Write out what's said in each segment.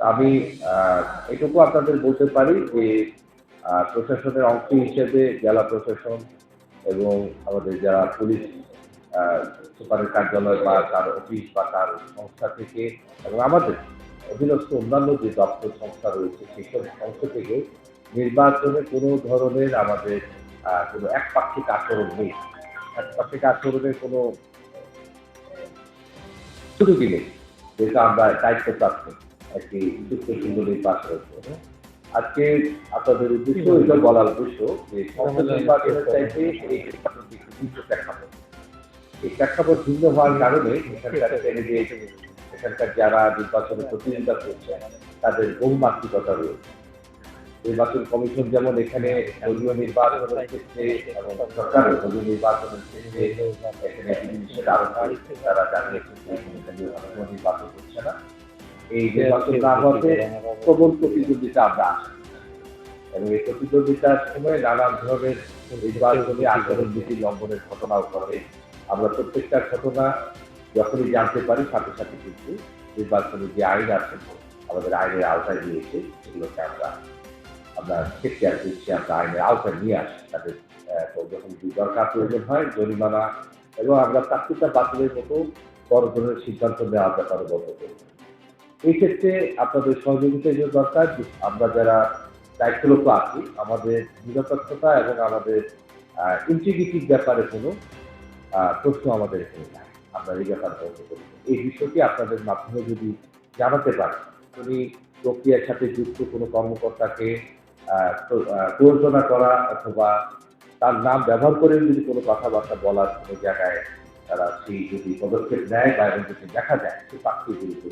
আমি এটুকু আপনাদের বলতে পারি যে প্রশাসনের অংশ হিসেবে জেলা প্রশাসন এবং আমাদের যারা পুলিশ সুপারের কার্যালয় বা তার অফিস বা তার সংস্থা থেকে এবং আমাদের অধীনস্থ অন্যান্য যে দপ্তর সংস্থা রয়েছে, সেসব সংস্থা থেকে নির্বাচনে কোনো ধরনের আমাদের কোনো একপাক্ষিক আচরণ নেই। একপাক্ষিক আচরণের কোনো সুযোগই নেই, যেটা আমরা দায়িত্ব প্রাপ্ত একটি সুস্থ সুন্দর নির্বাচনের জন্য আজকে আপনাদের উদ্দেশ্য এটা বলার উদ্দেশ্য যে সংসদ নির্বাচনের চাইতে এই ভিন্ন প্রেক্ষাপট। এই প্রেক্ষাপট ভিন্ন হওয়ার কারণে এখানকার ক্যান্ডিডেট এখানকার যারা নির্বাচনে প্রতিযোগিতা করছে তাদের বহুমাত্রিকতা রয়েছে। নির্বাচন কমিশন যেমন এখানে দলীয় নির্বাচনের ক্ষেত্রে এবং সরকারের দলীয় নির্বাচনের ক্ষেত্রে এখানে আরোপ করেছে তারা জানিয়েছেন নির্বাচন হচ্ছে না। এই নির্বাচন না হওয়াতে প্রবল প্রতিযোগিতা আমরা এবং এই প্রতিদ্বন্দ্বিতার সময় নানান ধরনের নির্বাচনী আচরণ বিধি লঙ্ঘনের ঘটনাও ঘটে। আমরা প্রত্যেকটা ঘটনা যখনই জানতে পারি সাথে সাথে কিন্তু নির্বাচনের যে আইন আছে আমাদের আইনের আওতায় নিয়েছে সেগুলোকে আমরা আমরা কেয়ার করছি আমরা আইনের আওতায় নিয়ে আসি। তাদের যখন দরকার প্রয়োজন হয় জরিমানা এবং আমরা প্রাপ্তিতা বাতিলের মতো বড় ধরনের সিদ্ধান্ত নেওয়ার ব্যাপারে বন্ধ করি এই ক্ষেত্রে আপনাদের সহযোগিতা যে দরকার আমরা যারা দায়িত্বরত আছি আমাদের নিরপেক্ষতা এবং আমাদের ইন্টিগ্রিটির ব্যাপারে কোনো প্রশ্ন আমাদের এখানে নাই। আমরা এই ব্যাপারে এই বিষয়টি আপনাদের মাধ্যমে যদি জানাতে পারেন উনি প্রক্রিয়ার সাথে যুক্ত কোনো কর্মকর্তাকে আহ, প্র- প্ররোচনা করা অথবা তার নাম ব্যবহার করে যদি কোনো কথাবার্তা বলার কোনো জায়গায় তারা সেই যদি পদক্ষেপ নেয় বা এবং যদি দেখা যায় সে প্রার্থীর বিরুদ্ধে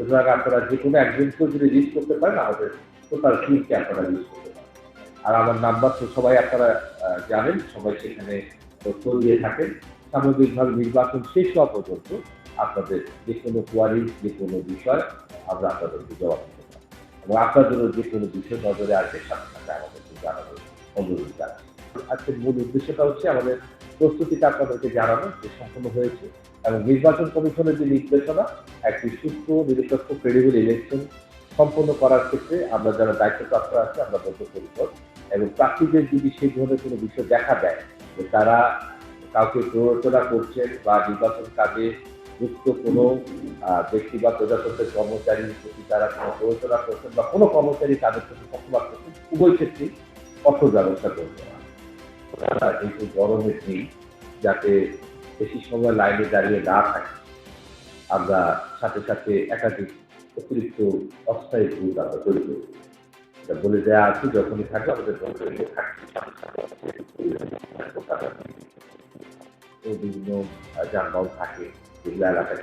সুতরাং আপনারা যে কোনো একজনকেও যদি লিস্ট করতে পারেন আমাদের টোটাল টিমকে আপনারা লিস্ট করতে পারেন। আর আমার নাম্বার তো সবাই আপনারা জানেন, সবাই সেখানে তথ্য দিয়ে থাকেন। সামগ্রিকভাবে নির্বাচন শেষ হওয়া পর্যন্ত আপনাদের যে কোনো কোয়ারি যে কোনো বিষয় আমরা আপনাদেরকে জবাব দিতে পারি। এবং আপনাদের যে কোনো বিষয় নজরে আসবে সাথে সাথে আমাদেরকে জানানোর অনুরোধ জানাচ্ছি। আজকের মূল উদ্দেশ্যটা হচ্ছে আমাদের প্রস্তুতিটা আপনাদেরকে জানানো যে সম্পূর্ণ হয়েছে। এবং নির্বাচন কমিশনের যে নির্দেশনা, একটি সুস্থ নিরপেক্ষ ক্রেডিবল ইলেকশন সম্পন্ন করার ক্ষেত্রে আমরা যারা দায়িত্বপ্রাপ্ত আছে, আমরা বলতে বদ্ধপরিকর এবং প্রার্থীদের যদি সেই ধরনের কোনো বিষয় দেখা দেয়, যে তারা কাউকে প্ররোচনা করছেন বা নির্বাচন কাজে যুক্ত কোনো ব্যক্তি বা প্রজাতন্ত্রের কর্মচারীর প্রতি তারা কোনো প্ররোচনা করছেন বা কোনো কর্মচারী তাদের প্রতি পক্ষপাত করছেন, উভয় ক্ষেত্রেই কঠোর ব্যবস্থা হবে। তারা যেহেতু গরমের দিন যাতে বেশি সময় লাইনে দাঁড়িয়ে না থাকে। আমরা সাথে সাথে একাধিক অতিরিক্ত অস্থায়ী ভূত আমরা তৈরি করি। বলে দেওয়া আছে, যখনই থাকে আমাদের বিভিন্ন যানবাহন থাকে, যেগুলো এলাকায়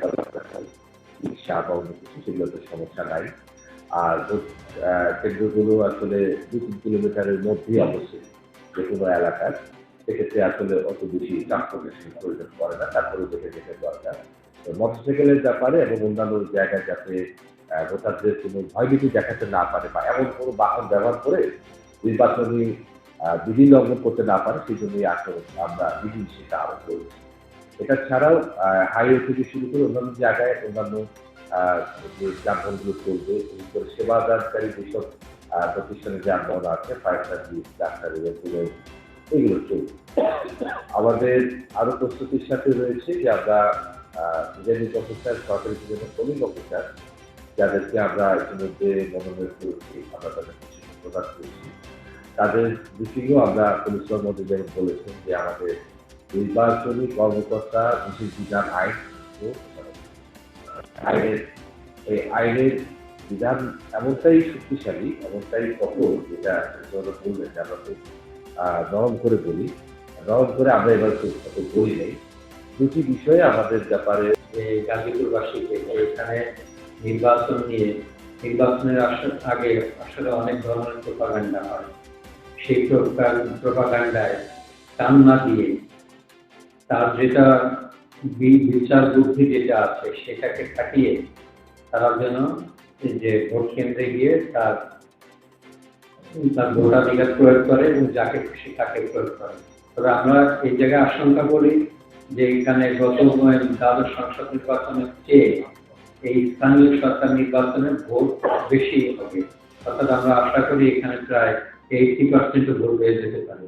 রিক্সা বা অন্য কিছু, সেগুলোতে সমস্যা নাই। আর কেন্দ্রগুলো আসলে দু তিন কিলোমিটারের মধ্যেই অবশ্যই যে কোনো এলাকার। সেক্ষেত্রে আসলে অত বেশি ট্রান্সপোর্টেশন প্রয়োজন পড়ে না, তারপরেও দেখে যেতে দরকার। মোটরসাইকেলের ব্যাপারে এবং অন্যান্য জায়গায় যাতে ভোটারদের কোনো ভয়ভীতি দেখাতে না পারে বা এমন কোনো বাহন ব্যবহার করে নির্বাচনী বিধি লঙ্ঘন করতে না পারে, সেই জন্যই আসলে আমরা বিধি সেটা আরোপ করেছি। এটা ছাড়াও হাইওয়ে থেকে শুরু করে অন্যান্য জায়গায় অন্যান্য যে যানবাহনগুলো চলবে বিশেষ করে সেবাদানকারী যেসব প্রতিষ্ঠানের যানবাহন আছে ফায়ার সার্ভিস ডাক্তার এগুলো চলবে। আমাদের আরও প্রস্তুতির সাথে রয়েছে যে আমরা প্রিজাইডিং অফিসার, সরকারি প্রিজাইডিং পোলিং অফিসার, যাদেরকে আমরা ইতিমধ্যে মনোনয়ন করেছি, আমরা তাদের প্রশিক্ষণ প্রদান করেছি। তাদের মিটিংও আমরা পুলিশ কর্মচারী যেমন বলেছেন যে আমাদের নির্বাচনী কর্মকর্তা, বিশেষ বিধান আইন আইনের, এই আইনের বিধান এমনটাই শক্তিশালী, এমনটাই কঠোর, যেটা বললেন যে আমরা নরম করে বলি। নরম করে আমরা এবার খুব বলি নেই। দুটি বিষয়ে আমাদের ব্যাপারে গাজীপুরবাসীকে এখানে নির্বাচন নিয়ে নির্বাচনের আস- আগে আসলে অনেক ধরনের প্রোপাগান্ডা হয়। সেই প্রোপাগান্ডায় কান না দিয়ে তার যেটা বিচার বুদ্ধি যেটা আছে সেটাকে খাটিয়ে তারা যেন যে ভোট কেন্দ্রে গিয়ে তার তার ভোটাধিকার প্রয়োগ করে এবং যাকে খুশি তাকে প্রয়োগ করে। তবে আমরা এই জায়গায় আশঙ্কা করি যে এখানে গত দ্বাদশ সংসদ নির্বাচনের চেয়ে এই স্থানীয় সরকার নির্বাচনে ভোট বেশি হবে। অর্থাৎ আমরা আশা করি এখানে প্রায় এইটি পার্সেন্ট ভোট হয়ে যেতে পারে।